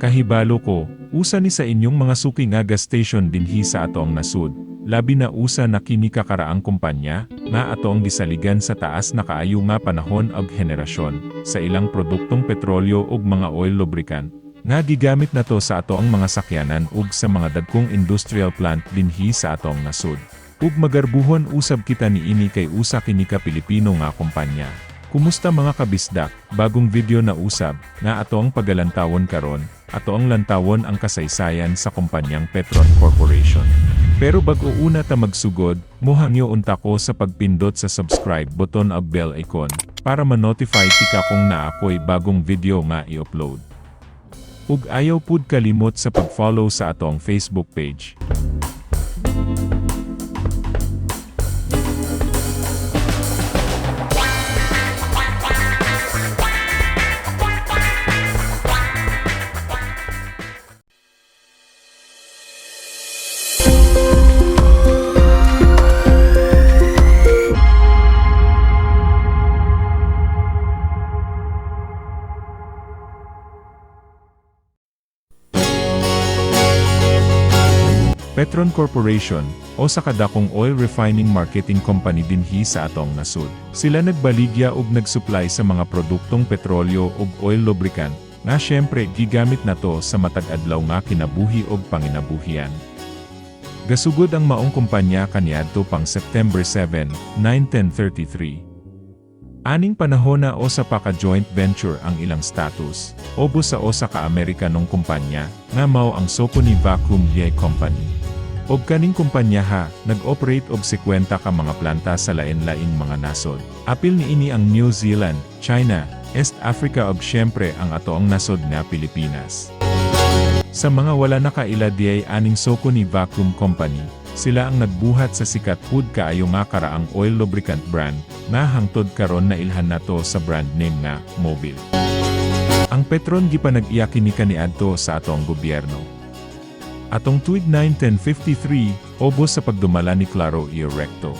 Kahibalo ko, usa ni sa inyong mga suki nga gas station dinhi sa atong nasud. Labi na usa na kini kakaraang kumpanya, nga atong gisaligan sa taas na kaayo nga panahon ug henerasyon, sa ilang produktong petrolyo ug mga oil lubricant, nga gigamit na to sa atong mga sakyanan ug sa mga dagkong industrial plant dinhi sa atong nasud. Ug magarbuhon usab kita niini kay usa kini ka Pilipino nga kumpanya. Kumusta mga kabisdak, bagong video na usab, nga ato ang pagalantawon karon, ato ang lantawon ang kasaysayan sa kumpanyang Petron Corporation. Pero bago una ta magsugod, mohangyo unta ko sa pagpindot sa subscribe button ug bell icon, para ma-notify tika kung naakoy bagong video nga i-upload. Ug ayaw pud kalimot sa pag-follow sa atong Facebook page. Petron Corporation, o sa kadakong oil refining marketing company dinhi sa atong nasud. Sila nagbaligya ug nagsupply sa mga produktong petrolyo ug oil lubricant, nga syempre gigamit na to sa matag-adlaw nga kinabuhi ug panginabuhian. Gasugod ang maong kumpanya kaniadto pang September 7, 1933. Aning panahon na o sa paka joint venture ang ilang status, obo sa o sa ka-Amerikanong kumpanya, nga mao ang Socony Vacuum Ye Company. Og kaning kumpanya ha, nag-operate og 50 ka mga planta sa lain-laing mga nasod. Apil ni ini ang New Zealand, China, East Africa ug syempre ang atoong nasod nga Pilipinas. Sa mga wala nakaila diay aning Socony Vacuum Company, sila ang nagbuhat sa sikat food kaayo nga karaang oil lubricant brand, na hangtod karon na ilhan nato sa brand name nga Mobil. Ang Petron gipanag-iyaki ni kaniadto sa atong gobyerno. Atong tuig 1953, obos sa pagdumala ni Claro E. Recto.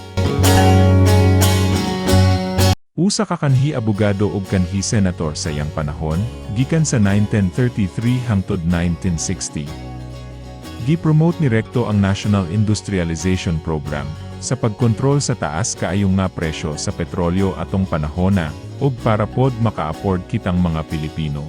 Usa ka kanhi abogado ug kanhi senator sa iyang panahon, gikan sa 1933 hangtod 1960. Gi-promote ni Recto ang National Industrialization Program sa pagkontrol sa taas kaayong nga presyo sa petrolyo atong panahona ug para pod maka-afford kitang mga Pilipino.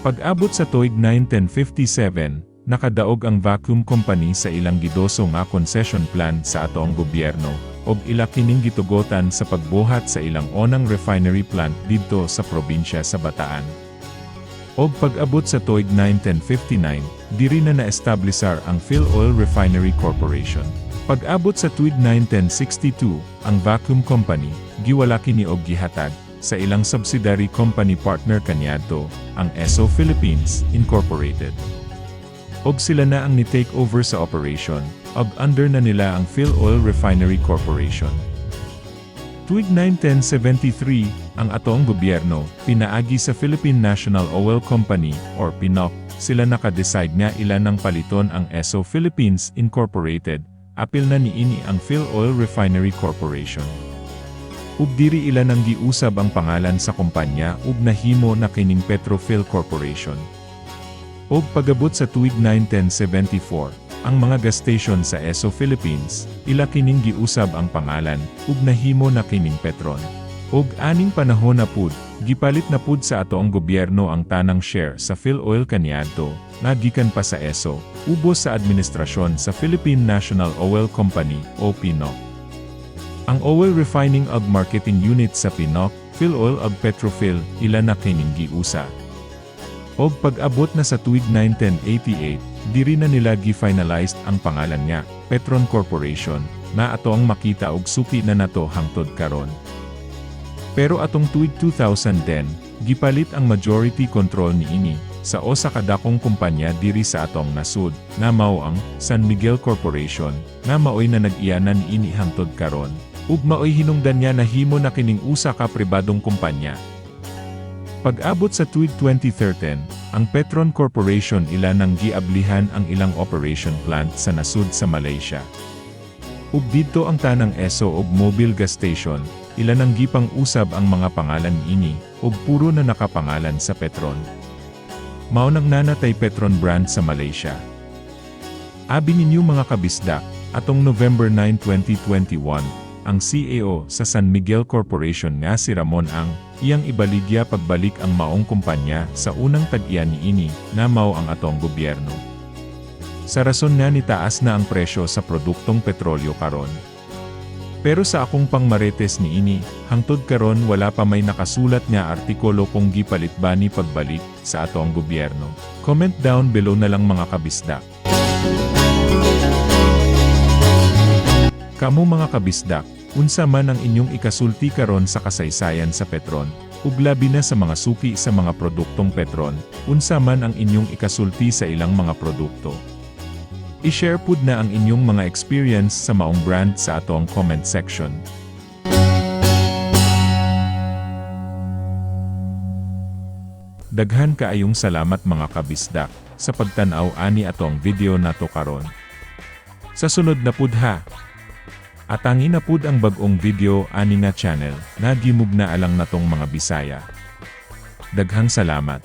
Pag-abot sa tuig 1957, nakadaog ang vacuum company sa ilang gidoso nga concession plan sa atong gobyerno, ug ila kining gitugotan sa pagbuhat sa ilang onang refinery plant didto sa probinsya sa Bataan. Og pag-abot sa tuig 1959, diri na na-establisar ang Phil Oil Refinery Corporation. Pag-abot sa tuig 1962, ang vacuum company, giwala kini og gihatag, sa ilang subsidiary company partner kaniadto, ang ESO Philippines Incorporated. Og sila na ang ni-take over sa operation, og under na nila ang Phil Oil Refinery Corporation. Tuig 1973, ang atong gobyerno, pinaagi sa Philippine National Oil Company, or PNOC, sila naka-decide nga ilan ng paliton ang ESO Philippines Incorporated, apil na niini ang Phil Oil Refinery Corporation. Ug diri ilan ang giusab ang pangalan sa kumpanya ug nahimo na kining Petrophil Corporation. Og pagabot sa tuig 1974, ang mga gas station sa ESO Philippines, ila kining giusab ang pangalan ug nahimo na kining Petron. Og aning panahon na pud, gipalit na pud sa ato ang gobyerno ang tanang share sa PhilOil kaniadto, nga gikan pa sa ESO, ubos sa administrasyon sa Philippine National Oil Company o PNOC. Ang oil refining ug marketing unit sa PNOC, PhilOil ug Petrophil, ila na kining giusa. Og pag-abot na sa tuig 1988, diri na nila gi-finalized ang pangalan niya, Petron Corporation, na atong makita og suki na nato hangtod karon. Pero atong tuig 2010, gipalit ang majority control niini sa osa ka dakong kumpanya diri sa atong nasud, nga mao ang San Miguel Corporation, nga maoy na nag-iyanan niini hangtod karon. Ug maoy hinungdan niya na himo na kining usa ka pribadong kumpanya. Pag-abot sa tuig 2013, ang Petron Corporation ila nang giablihan ang ilang operation plant sa nasud sa Malaysia. Ug didto ang tanang ESO ug mobile gas station, ilan ang gipang usab ang mga pangalan ini, ug puro na nakapangalan sa Petron. Mao nang nanatay Petron brand sa Malaysia. Abi ninyo mga kabisda, atong November 9, 2021, ang CEO sa San Miguel Corporation nga si Ramon Ang, iyang ibaligya pagbalik ang maong kumpanya sa unang tag-iya ni ini, na mao ang atong gobyerno. Sa rason nga ni taas na ang presyo sa produktong petrolyo karon. Pero sa akong pangmarites ni ini, hangtod karon wala pa may nakasulat nga artikulo kung gipalit ba ni pagbalik sa atong gobyerno. Comment down below na lang mga kabisda. Kamu mga kabisdak, unsa man ang inyong ikasulti karon sa kasaysayan sa Petron, ug labi na sa mga suki sa mga produktong Petron, unsa man ang inyong ikasulti sa ilang mga produkto. I-share pud na ang inyong mga experience sa maong brand sa atong comment section. Daghan kaayong salamat mga kabisdak sa pagtanaw ani atong video nato karon. Sa sunod na pud ha. Atangin na pud ang bagong video ani nga channel na gimugna alang natong mga Bisaya. Daghang salamat.